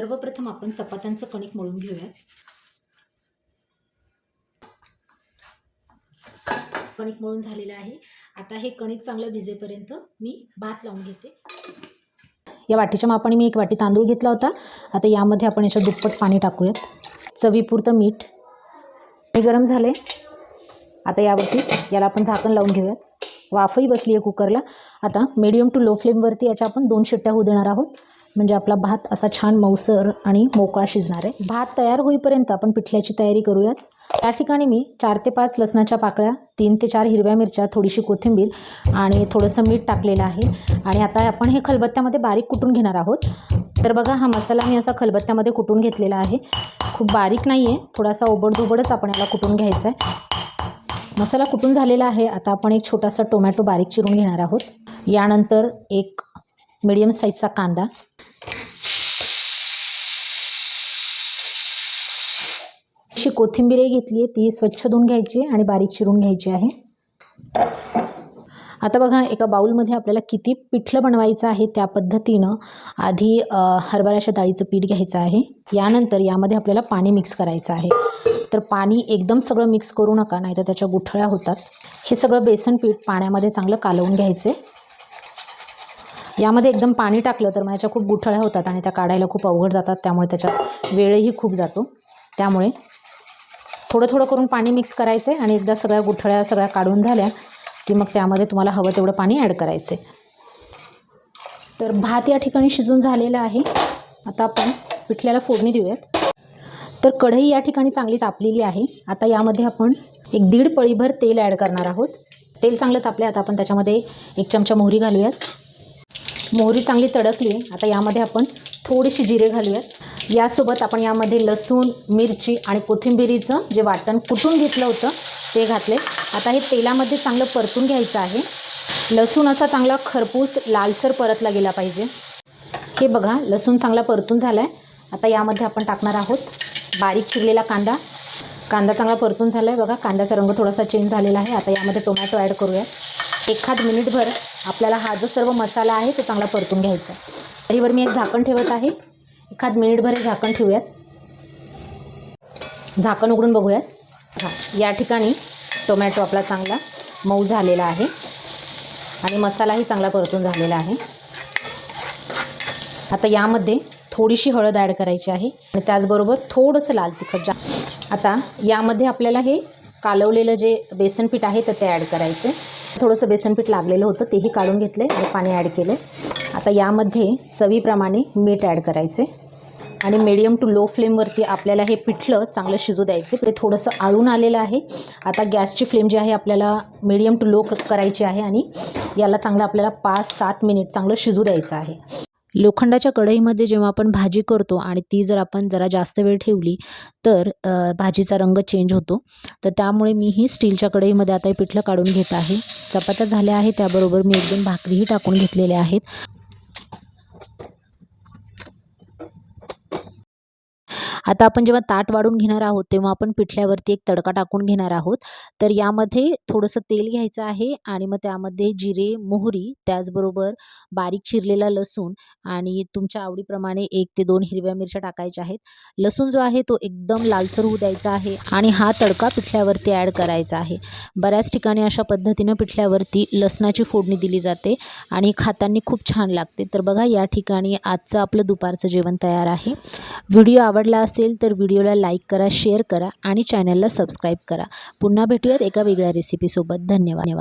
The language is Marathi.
सर्वप्रथम आपण चपात्यांचं कणिक मळून घेऊयात. कणिक मळून झालेलं आहे. आता हे कणिक चांगलं भिजेपर्यंत मी भात लावून घेते. या वाटीच्या मापाने मी एक वाटी तांदूळ घेतला होता. आता यामध्ये आपण याच्या दुप्पट पाणी टाकूयात. चवीपुरतं मीठ. हे गरम झाले आता यावरती याला आपण झाकण लावून घेऊयात. वाफही बसली आहे कुकरला. आता मीडियम टू लो फ्लेमवरती याच्या आपण दोन शिट्ट्या होऊ देणार आहोत. म्हणजे आपला भात असा छान मऊसर आणि मोकळा शिजणार आहे. भात तयार होईपर्यंत आपण पिठल्याची तयारी करूयात. त्या ठिकाणी मी चार ते पाच लसणाच्या पाकळ्या तीन ते चार हिरव्या मिरच्या थोडीशी कोथिंबीर आणि थोडंसं मीठ टाकलेलं आहे. आणि आता आपण हे खलबत्त्यामध्ये बारीक कुटून घेणार आहोत. तर बघा हा मसाला मी असा खलबत्त्यामध्ये कुटून घेतलेला आहे. खूप बारीक नाही आहे थोडासा ओबडधोबडच आपण याला कुटून घ्यायचा आहे. मसाला कुटून झालेला आहे. आता आपण एक छोटासा टोमॅटो बारीक चिरून घेणार आहोत. यानंतर एक मिडियम साईजचा कांदा. अशी कोथिंबीरही घेतली आहे. ती स्वच्छ धुवून घ्यायची आणि बारीक चिरून घ्यायची आहे. आता बघा एका बाऊलमध्ये आपल्याला किती पिठलं बनवायचं आहे त्या पद्धतीनं आधी हरभऱ्याच्या डाळीचं पीठ घ्यायचं आहे. यानंतर यामध्ये आपल्याला पाणी मिक्स करायचं आहे. तर पाणी एकदम सगळं मिक्स करू नका नाही तर त्याच्या गुठळ्या होतात. हे सगळं बेसन पीठ पाण्यामध्ये चांगलं कालवून घ्यायचे यामध्ये एकदम पाणी टाकलं तर मग याच्या खूप गुठळ्या होतात आणि त्या काढायला खूप अवघड जातात त्यामुळे त्याच्यात वेळही खूप जातो. त्यामुळे थोडं थोडं करून पाणी मिक्स करायचं आहे आणि एकदा सगळ्या गुठळ्या सगळ्या काढून झाल्या की मग त्यामध्ये तुम्हाला हवं तेवढं पाणी ॲड करायचं. आहे तर भात या ठिकाणी शिजून झालेला आहे. आता आपण पिठल्याला फोडणी देऊयात. तर कढई या ठिकाणी चांगली तापलेली आहे. आता यामध्ये आपण एक दीड पळीभर तेल ॲड करणार आहोत. तेल चांगलं तापले आता आपण त्याच्यामध्ये एक चमचा मोहरी घालूयात. मोहरी चांगली तडकली आहे आता यामध्ये आपण थोडीशी जिरे घालूयात. यासोबत आपण यामध्ये लसूण मिरची आणि कोथिंबिरीचं जे वाटण कुटून घेतलं होतं ते घातले आता हे तेलामध्ये चांगलं परतून घ्यायचं आहे. लसूण असा चांगला खरपूस लालसर परतला गेला पाहिजे. हे बघा लसूण चांगला परतून झाला आहे आता यामध्ये आपण टाकणार आहोत बारीक चिरलेला कांदा. कांदा चांगला परतून झाला आहे बघा कांद्याचा रंग थोडासा चेंज झालेला आहे. आता यामध्ये टोमॅटो ॲड करूया एखाद मिनिटभर आपल्याला हा जो सर्व मसाला आहे तो चांगला परतून घ्यायचा तरीवर मी एक झाकण ठेवत आहे. एखाद मिनिटभर हे झाकण ठेवूयात. झाकण उघडून बघूयात. हां या ठिकाणी टोमॅटो आपला चांगला मऊ झालेला आहे. आणि मसालाही चांगला परतून झालेला आहे. आता यामध्ये थोडीशी हळद ॲड करायची आहे. आणि त्याचबरोबर थोडंसं लाल तिखट जा आता यामध्ये आपल्याला हे कालवलेलं जे बेसन पीठ आहे तर ते ॲड करायचं आहे थोडंसं बेसन पीठ लागलेलं होतं तेही काढून घेतलं आणि पाणी ॲड केले. आता यामध्ये चवीप्रमाणे मीठ ॲड करायचे आणि मिडियम टू लो फ्लेमवरती आपल्याला हे पिठलं चांगलं शिजू द्यायचं. ते थोडंसं आळून आलेलं आहे. आता गॅसची फ्लेम जी आहे आपल्याला मिडियम टू लो करायची आहे आणि याला चांगलं आपल्याला पाच सात मिनिट चांगलं शिजू द्यायचं आहे. लोखंडाच्या कढईमध्ये जेव्हा आपण भाजी करतो आणि ती जर आपण जरा जास्त वेळ ठेवली तर भाजीचा रंग चेंज होतो. तर त्यामुळे मी ही स्टीलच्या कढईमध्ये आता हे पिठलं काढून घेत आहे. चपात्या झाल्या आहे त्याबरोबर मी एक दोन भाकरीही टाकून घेतलेल्या आहेत. आता आपण जेव्हा ताट वाढून घेणार आहोत तेव्हा आपण पिठल्यावरती एक तडका टाकून घेणार आहोत. तर यामध्ये थोडंसं तेल घ्यायचं आहे आणि मग त्यामध्ये जिरे मोहरी त्याचबरोबर बारीक चिरलेला लसूण आणि तुमच्या आवडीप्रमाणे एक ते दोन हिरव्या मिरच्या टाकायच्या आहेत. लसूण जो आहे तो एकदम लालसर होऊ द्यायचा आहे आणि हा तडका पिठल्यावरती ॲड करायचा आहे. बऱ्याच ठिकाणी अशा पद्धतीनं पिठल्यावरती लसणाची फोडणी दिली जाते आणि खातांनी खूप छान लागते. तर बघा या ठिकाणी आजचं आपलं दुपारचं जेवण तयार आहे. व्हिडिओ आवडला असेल तर व्हिडिओला लाईक करा शेअर करा आणि चॅनलला सबस्क्राईब करा. पुन्हा भेटूयात एका वेगळ्या रेसिपीसोबत धन्यवाद.